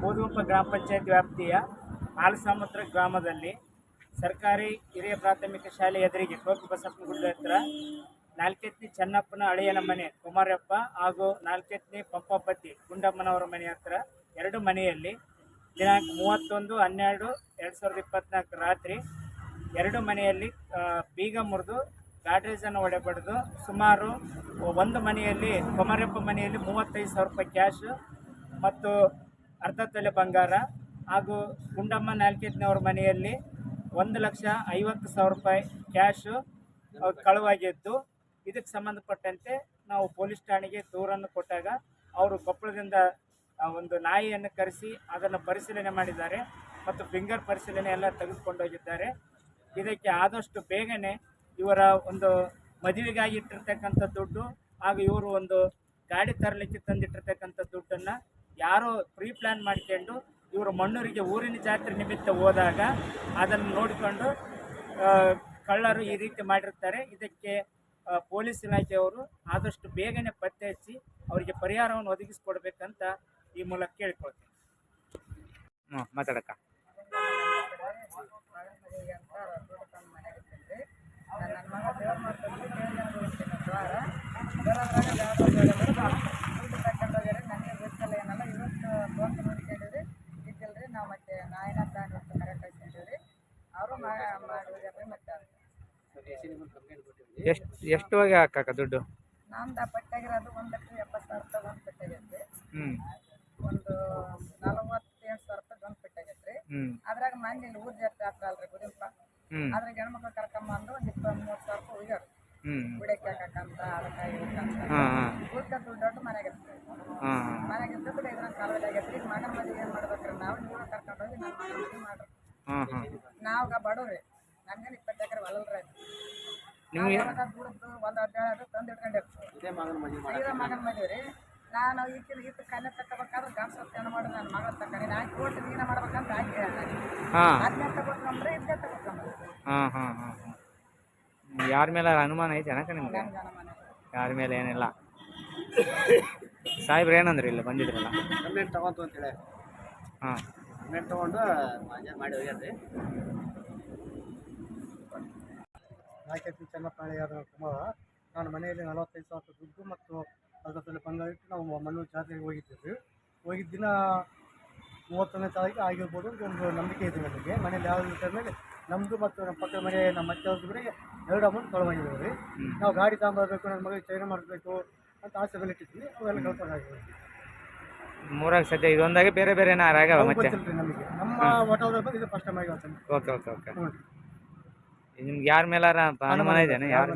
ಕೋದುಗುಪ್ಪ ಗ್ರಾಮ ಪಂಚಾಯತ್ ವ್ಯಾಪ್ತಿಯ ಆಲಸಮುದ್ರ ಗ್ರಾಮದಲ್ಲಿ ಸರ್ಕಾರಿ ಹಿರಿಯ ಪ್ರಾಥಮಿಕ ಶಾಲೆ ಎದುರಿಗೆ ಟೋಪಿ ಬಸಪ್ಪನಗುಡ್ಡ ಹತ್ರ ನಾಲ್ಕೆತ್ನಿ ಚೆನ್ನಪ್ಪನ ಅಳಿಯನ ಮನೆ ಕುಮಾರಪ್ಪ ಹಾಗೂ ನಾಲ್ಕೆತ್ನಿ ಪಂಪಪತಿ ಗುಂಡಮ್ಮನವರ ಮನೆ ಹತ್ರ ಎರಡು ಮನೆಯಲ್ಲಿ ದಿನಾಂಕ ಮೂವತ್ತೊಂದು, ಹನ್ನೆರಡು, ಎರಡು ಸಾವಿರದ ಇಪ್ಪತ್ನಾಲ್ಕು ರಾತ್ರಿ ಎರಡು ಮನೆಯಲ್ಲಿ ಬೀಗ ಮುರಿದು ಗಾಡ್ರೇಜನ್ನು ಹೊಡೆಬಡ್ದು ಸುಮಾರು ಒಂದು ಮನೆಯಲ್ಲಿ ಕುಮಾರಪ್ಪ ಮನೆಯಲ್ಲಿ ಮೂವತ್ತೈದು ಸಾವಿರ ರೂಪಾಯಿ ಕ್ಯಾಶ್ ಮತ್ತು ಅರ್ಧ ತೊಲೆ ಬಂಗಾರ ಹಾಗೂ ಗುಂಡಮ್ಮ ನಾಲ್ಕೇತ್ನವ್ರ ಮನೆಯಲ್ಲಿ ಒಂದು ಲಕ್ಷ ಐವತ್ತು ಸಾವಿರ ರೂಪಾಯಿ ಕ್ಯಾಶು ಕಳುವಾಗಿದ್ದು, ಇದಕ್ಕೆ ಸಂಬಂಧಪಟ್ಟಂತೆ ನಾವು ಪೊಲೀಸ್ ಠಾಣೆಗೆ ದೂರನ್ನು ಕೊಟ್ಟಾಗ ಅವರು ಕೊಪ್ಪಳದಿಂದ ಒಂದು ನಾಯಿಯನ್ನು ಕರೆಸಿ ಅದನ್ನು ಪರಿಶೀಲನೆ ಮಾಡಿದ್ದಾರೆ ಮತ್ತು ಫಿಂಗರ್ ಪರಿಶೀಲನೆ ಎಲ್ಲ ತೆಗೆದುಕೊಂಡೋಗಿದ್ದಾರೆ. ಇದಕ್ಕೆ ಆದಷ್ಟು ಬೇಗನೆ ಇವರ ಒಂದು ಮದುವೆಗಾಗಿ ಇಟ್ಟಿರ್ತಕ್ಕಂಥ ದುಡ್ಡು ಹಾಗೂ ಇವರು ಒಂದು ಗಾಡಿ ತರಲಿಕ್ಕೆ ತಂದಿಟ್ಟಿರ್ತಕ್ಕಂಥ ದುಡ್ಡನ್ನು ಯಾರೋ ಪ್ರೀ ಪ್ಲ್ಯಾನ್ ಮಾಡ್ಕೊಂಡು ಇವರು ಮಣ್ಣೂರಿಗೆ ಊರಿನ ಜಾತ್ರೆ ನಿಮಿತ್ತ ಹೋದಾಗ ಅದನ್ನು ನೋಡಿಕೊಂಡು ಕಳ್ಳರು ಈ ರೀತಿ ಮಾಡಿರ್ತಾರೆ. ಇದಕ್ಕೆ ಪೊಲೀಸ್ ಇಲಾಖೆಯವರು ಆದಷ್ಟು ಬೇಗನೆ ಪತ್ತೆ ಹಚ್ಚಿ ಅವರಿಗೆ ಪರಿಹಾರವನ್ನು ಒದಗಿಸಿಕೊಡ್ಬೇಕಂತ ಈ ಮೂಲಕ ಕೇಳಿಕೊಳ್ತೀನಿ. ಹ್ಞೂ ಮಾತಾಡಕ್ಕ. ನನ್ನ ಮಗ ದೇವ್ರ ಮಾಡ್ಕೊಂಡು ದೇವ್ರ ಹೋಗ್ತೀನಿ ದ್ವಾರ ಬರೋದ್ರಾಗ ದುಡ್ಡು ತಗೊಂಡು ಹೋಗ್ಯಾರ ನನಗೆ ಗೊತ್ತಿಲ್ಲ ಏನಲ್ಲ ಇವತ್ತು ಫೋನ್ ನೋಡ್ಕೊಂಡಿವ್ರಿ ಇದ್ದಿಲ್ರಿ ನಾವು ಮತ್ತೆ ನಾಯಿನ ದಾಂಡ್ ಹೊತ್ತು ಮನೆ ಕಳ್ಕೊಂಡಿವ್ರಿ ಅವರು ಮಾಡಿ ಹೋಗ್ಯಾರ್ರಿ ಮತ್ತೆ ಎಷ್ಟು ಎಷ್ಟು ಹೋಗಿ ಹಾಕಾಕ ದುಡ್ಡು? ನಮ್ದು ಪಟ್ಟಾಗಿರೋದು ಒಂದು ಲಕ್ಷ ಎಪ್ಪತ್ತು ಸಾವಿರ ರೂಪಾಯಿ ಒಂದು ಪಟ್ಟಾಗೈತೆ ಹ್ಞೂ ಒಂದು ನಲವತ್ತೆಂಟು ಸಾವಿರ ರೂಪಾಯಿ ಒಂದು ಪಟ್ಟಾಗೈತೆ ಹ್ಞೂ ಅದ್ರಾಗ ಮಂದಿ ಇಲ್ಲಿ ಊರ್ ಜಾತ್ರೆ ಆಗ್ತಾ ಅಲ್ರಿ ಗುಡಿಂಪ. ಹ್ಞೂ ಅದ್ರಾಗ ಹೆಣ್ಮಕ್ಳು ಕರ್ಕೊಂಬಂದು ಒಂದು ಇಪ್ಪತ್ತು ಮೂವತ್ತು ಸಾವಿರ ರೂಪಾಯಿ ಹೋಗ್ಯಾರ ಹ್ಞೂ ಗುಡಕ್ಕೆ ಹಾಕಕ್ಕಂತ ಅದಕ್ಕೆ ಇವಕ್ಕಂತ ಹಾಂ ಹಾಂ. ದುಡ್ಡು ಮನೆಗೆ ಇರ್ತದೆ. ಹಾಂ ಹಾಂ. ಮನೆಗೆ ಇದ್ದು ಬಿಟ್ಟು ಇದ್ರಂಗೆ ಕಾಲದಲ್ಲಿ ಆಗೈತ್ರಿ. ಈಗ ಮಗನ ಮದುವೆ ಏನು ಮಾಡ್ಬೇಕ್ರಿ? ನಾವು ನೀವು ಕರ್ಕೊಂಡು ಹೋಗಿ ನನ್ನ ಮಗನ ಮದುವೆ ಮಾಡ್ರಿ. ಹಾಂ ಹಾಂ. ನಾವ್ಗ ಬಡವ್ರಿ. ನನ್ಗೇನು ಇಪ್ಪತ್ತು ಎಕರೆ ಹೊಲಲ್ರಿ ನಿಮಗೆ ದುಡ್ದು ಒಂದು ಹದಿನೇಳು ತಂದು ಇಟ್ಕೊಂಡೆ ಇದೇ ಮಗನ ಮದುವೆ ರೀ. ನಾನು ಈಕಿನ ಈತ ಕನ್ಯೆ ತಗೋಬೇಕಾದ್ರೆ ಗಂಡ್ಸ ಹೆಣ್ಣು ಮಾಡಿ ನನ್ನ ಮಗಳ ತಗೊಂಡು ನಾ ಕೋಟಿ ನೀನ ಮಾಡ್ಬೇಕಂತ ಹಾಕಿ ಅದನ್ನ ಅದನ್ನೇ ಇದನ್ನ ತಗೋಕೊಂಡ್ರೆ ಹಾಂ ಹಾಂ ಹಾಂ ಹಾಂ. ಯಾರ ಮೇಲೆ ಅನುಮಾನ ಐತೆ ಅನಕ ನಿಮ್ಗೆ? ಯಾರ ಮೇಲೆ ಏನಿಲ್ಲ. ಸಾಹೇಬ್ರು ಏನಂದ್ರಿ ಇಲ್ಲ ಬಂದಿದ್ರಲ್ಲ? ಕಂಪ್ಲೇಂಟ್ ತಗೊಂತು ಅಂತೇಳಿ. ಹಾಂ. ಕಂಪ್ಲೇಂಟ್ ತಗೊಂಡು ಮಾಡಿ ಹೋಗ್ಯಾರ್ರಿ. ನಾಲ್ಕೈದು ಚೆನ್ನಪ್ಪಾಳಿ ಯಾದವ ಕುಮಾರ ನಾನು ಮನೆಯಲ್ಲಿ ನಲವತ್ತೈದು ಸಾವಿರ ರೂಪಾಯಿ ದುಡ್ಡು ಮತ್ತು ಅದರಲ್ಲಿ ಬಂಗಾರ ಇಟ್ಟು ನಾವು ಮನೂರು ಜಾತ್ರೆಗೆ ಹೋಗಿದ್ದೇವೆ. ಹೋಗಿದ್ದ ದಿನ ಮೂವತ್ತೊಂದನೇ ತಾರೀಕು ಆಗಿರ್ಬೋದು ಅಂತ ಒಂದು ನಂಬಿಕೆ ಇದೆ ನನಗೆ. ಮನೇಲಿ ಯಾವ ರೀತಿ ಮೇಲೆ ನಮ್ಮದು ಮತ್ತು ನಮ್ಮ ಪಕ್ಕದ ಮನೆ ನಮ್ಮ ಮತ್ತೆ ಅವ್ರದ್ದು ಕೂಡ ಎರಡು ಅಮೌಂಟ್ ಕಳವಾಗಿದ್ದೇವೆ ರೀ ನಾವು ಗಾಡಿ ತಗೊಂಬರ್ಬೇಕು ನನ್ನ ಮಗಳಿಗೆ ಚೈನ ಮಾಡಬೇಕು ಅಂತ ಆಸೆ ಇಟ್ಟಿದ್ವಿ ಅವೆಲ್ಲ ಕಳ್ಕೊಂಡಾಗಿದ್ದೀವಿ ಮೂರಾಗ ಸದ್ಯ ಇದೊಂದಾಗಿ ಬೇರೆ ಬೇರೆ ಏನಾರು ಆಗಲ್ಲ ಮತ್ತೆ? ನಮಗೆ. ನಮ್ಮ ಹೋಟೆಲ್ದಾಗ ಬಂದು ಇದು ಫಸ್ಟ್ ಟೈಮ್ ಆಗಿ ಓಕೆ ಓಕೆ ಓಕೆ. ನಿಮ್ಗೆ ಯಾರ ಮೇಲಾರ ಅನುಮಾನ ಇದೆಯಾ ಯಾರ್ ಯಾರು